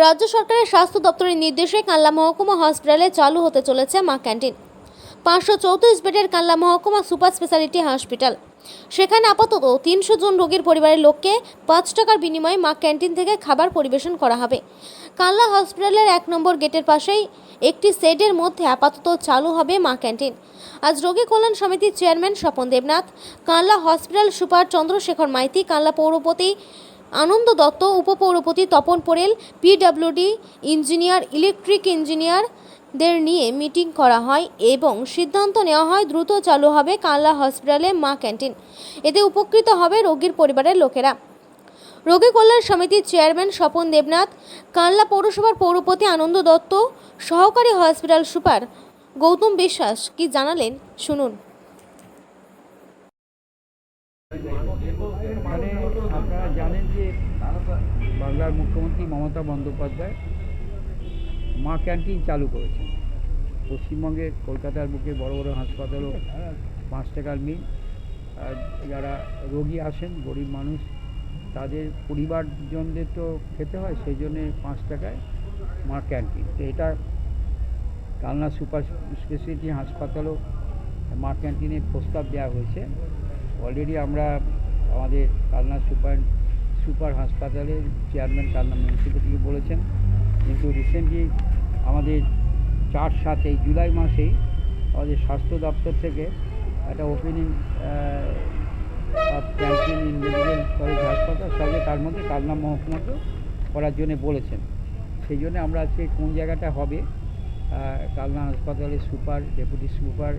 রাজ্য সরকারের স্বাস্থ্য দপ্তরের নির্দেশে কাল্লা মহকুমা হসপিটালে চালু হতে চলেছে মা ক্যান্টিন। পাঁচশো চৌত্রিশ বেডের কাল্লা মহকুমা সুপার স্পেশালিটি হসপিটাল। সেখানে আপাতত তিনশো জন রোগীর পরিবারের লোককে পাঁচ টাকার বিনিময়ে মা ক্যান্টিন থেকে খাবার পরিবেশন করা হবে। কাল্লা হসপিটালের এক নম্বর গেটের পাশেই একটি সেডের মধ্যে আপাতত চালু হবে মা ক্যান্টিন। আজ রোগী কল্যাণ সমিতির চেয়ারম্যান স্বপন দেবনাথ, কানলা হসপিটাল সুপার চন্দ্রশেখর মাইতি, কানলা পৌরপতি Ananda Dutta, উপপৌরপতি Tapan Porel PWD engineer, electric ইঞ্জিনিয়ারদের নিয়ে মিটিং করা হয় এবং সিদ্ধান্ত নেওয়া হয় দ্রুত চালু হবে কানলা হসপিটালে মা ক্যান্টিন। এতে উপকৃত হবে রোগীর পরিবারের লোকেরা। রোগী কল্যাণ সমিতির চেয়ারম্যান স্বপন দেবনাথ কানলা পৌরসভার পৌরপতি আনন্দ দত্ত, সহকারী হসপিটাল সুপার গৌতম বিশ্বাস কি জানালেন শুনুন মানে আপনারা জানেন যে বাংলার মুখ্যমন্ত্রী মমতা বন্দ্যোপাধ্যায় মা ক্যান্টিন চালু করেছেন। পশ্চিমবঙ্গের কলকাতার বুকে বড় বড় হাসপাতালও পাঁচ টাকার মিল। যারা রোগী আসেন, গরিব মানুষ, তাদের পরিবারজনদের তো খেতে হয়, সেই জন্যে পাঁচ টাকায় মা ক্যান্টিন। তো এটা কালনা সুপার স্পেশালিটি হাসপাতালও মা ক্যান্টিনের প্রস্তাব দেওয়া হয়েছে। অলরেডি আমরা আমাদের কালনা সুপার সুপার হাসপাতালের চেয়ারম্যান কালনা মিউনিসিপ্যালিটিকে বলেছেন। কিন্তু রিসেন্টলি আমাদের চার সাত এই জুলাই মাসেই আমাদের স্বাস্থ্য দপ্তর থেকে একটা opening canteen in medical college হাসপাতাল, সঙ্গে তার মধ্যে কালনা মহকুমাকেও করার জন্য বলেছেন। সেই জন্য আমরা আজকে কোন জায়গাটা হবে কালনা হাসপাতালের সুপার ডেপুটি সুপার,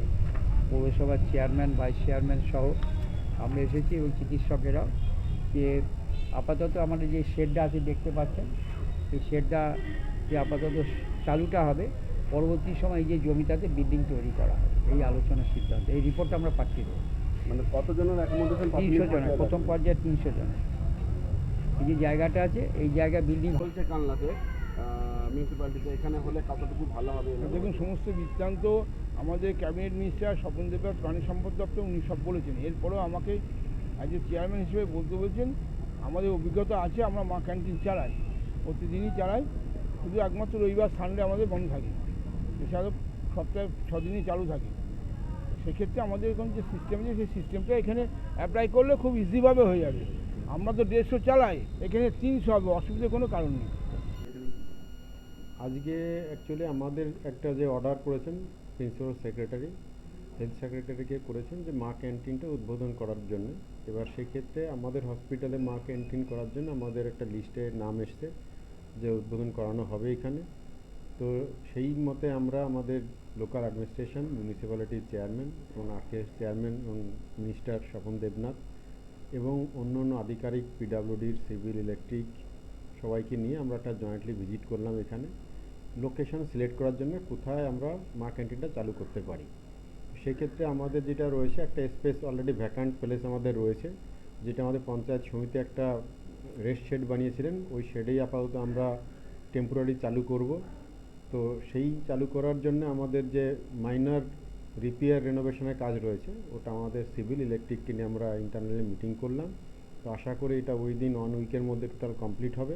পৌরসভার চেয়ারম্যান ভাইস চেয়ারম্যান সহ আমরা এসেছি এবং চিকিৎসকেরাও যে আপাতত আমাদের যে শেডটা আছে দেখতে পাচ্ছেন এই শেডটা যে আপাতত চালুটা হবে পরবর্তী সময় এই যে জমিটাতে বিল্ডিং তৈরি করা হবে এই আলোচনার সিদ্ধান্ত এই রিপোর্টটা আমরা পাঠিয়ে দেবো। মানে কতজনের অ্যাকোমোডেশন তিনশো জনের প্রথম পর্যায়ে তিনশো জন এই যে জায়গাটা আছে এই জায়গা বিল্ডিং বলছে কালনাতে মিউনিসিপ্যালিটিতে এখানে হলে কতটুকু ভালো হবে দেখুন সমস্ত বৃত্তান্ত আমাদের ক্যাবিনেট মিনিস্টার স্বপন দেবনাথ প্রাণী সম্পদ দপ্তর উনি সব বলেছেন। এরপরেও আমাকে অ্যাজ এ চেয়ারম্যান হিসেবে বলতে বলছেন আমাদের অভিজ্ঞতা আছে, আমরা মা ক্যান্টিন চালাই, প্রতিদিনই চালাই, শুধু একমাত্র রবিবার সানডে আমাদের বন্ধ থাকে। এছাড়াও সপ্তাহে ছদিনই চালু থাকে। সেক্ষেত্রে আমাদের এখন যে সিস্টেম আছে, সেই সিস্টেমটা এখানে অ্যাপ্লাই করলে খুব ইজিভাবে হয়ে যাবে। আমরা তো দেড়শো চালাই, এখানে তিনশো হবে, অসুবিধার কোনো কারণ নেই। আজকে অ্যাকচুয়ালি আমাদের একটা যে অর্ডার করেছেন প্রিন্সিপাল সেক্রেটারি হেলথ সেক্রেটারিকে করেছেন যে মা ক্যান্টিনটা উদ্বোধন করার জন্য। এবার সেক্ষেত্রে আমাদের হসপিটালে মা ক্যান্টিন করার জন্য আমাদের একটা লিস্টে নাম এসছে যে উদ্বোধন করানো হবে এখানে। তো সেই মতে আমরা আমাদের লোকাল অ্যাডমিনিস্ট্রেশন মিউনিসিপ্যালিটির চেয়ারম্যান এবং আরকেএস চেয়ারম্যান এবং মিনিস্টার স্বপন দেবনাথ এবং অন্য অন্য আধিকারিক পিডাব্লিউডির সিভিল ইলেকট্রিক সবাইকে নিয়ে আমরা একটা জয়েন্টলি ভিজিট করলাম এখানে। লোকেশন সিলেক্ট করার জন্য কোথায় আমরা মা ক্যান্টিনটা চালু করতে পারি। সেক্ষেত্রে আমাদের যেটা রয়েছে, একটা স্পেস অলরেডি ভ্যাকান্ট প্লেস আমাদের রয়েছে, যেটা আমাদের পঞ্চায়েত সমিতি একটা রেস্ট শেড বানিয়েছিলেন। ওই শেডেই আপাতত আমরা টেম্পোরারি চালু করব। তো সেই চালু করার জন্য আমাদের যে মাইনার রিপেয়ার রেনোভেশনের কাজ রয়েছে, ওটা আমাদের সিভিল ইলেকট্রিককে নিয়ে আমরা ইন্টারনালি মিটিং করলাম। তো আশা করি এটা ওই দিন ওয়ান উইকের মধ্যে টোটাল কমপ্লিট হবে।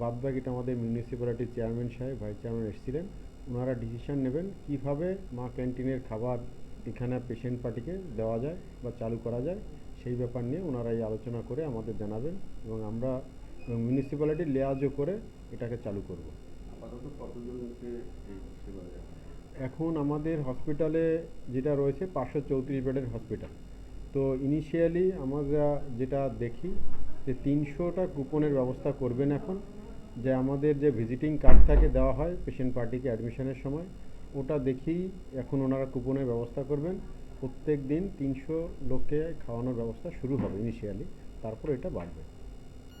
বাদ বাকিটা আমাদের মিউনিসিপ্যালিটির চেয়ারম্যান সাহেব ভাইস চেয়ারম্যান এসেছিলেন। ওনারা ডিসিশান নেবেন কীভাবে মা ক্যান্টিনের খাবার এখানে পেশেন্ট পার্টিকে দেওয়া যায় বা চালু করা যায় সেই ব্যাপার নিয়ে ওনারা এই আলোচনা করে আমাদের জানাবেন এবং আমরা মিউনিসিপ্যালিটির লেয়াজও করে এটাকে চালু করব? এখন আমাদের হসপিটালে যেটা রয়েছে পাঁচশো চৌত্রিশ বেডের হসপিটাল তো ইনিশিয়ালি আমরা যেটা দেখি যে তিনশোটা কুপনের ব্যবস্থা করবেন এখন যে আমাদের যে ভিজিটিং কার্ড থাকে দেওয়া হয় পেশেন্ট পার্টিকে অ্যাডমিশনের সময়। ওটা দেখেই এখন ওনারা কুপনের ব্যবস্থা করবেন। প্রত্যেক দিন তিনশো লোককে খাওয়ানোর ব্যবস্থা শুরু হবে ইনিশিয়ালি তারপর এটা বাড়বে।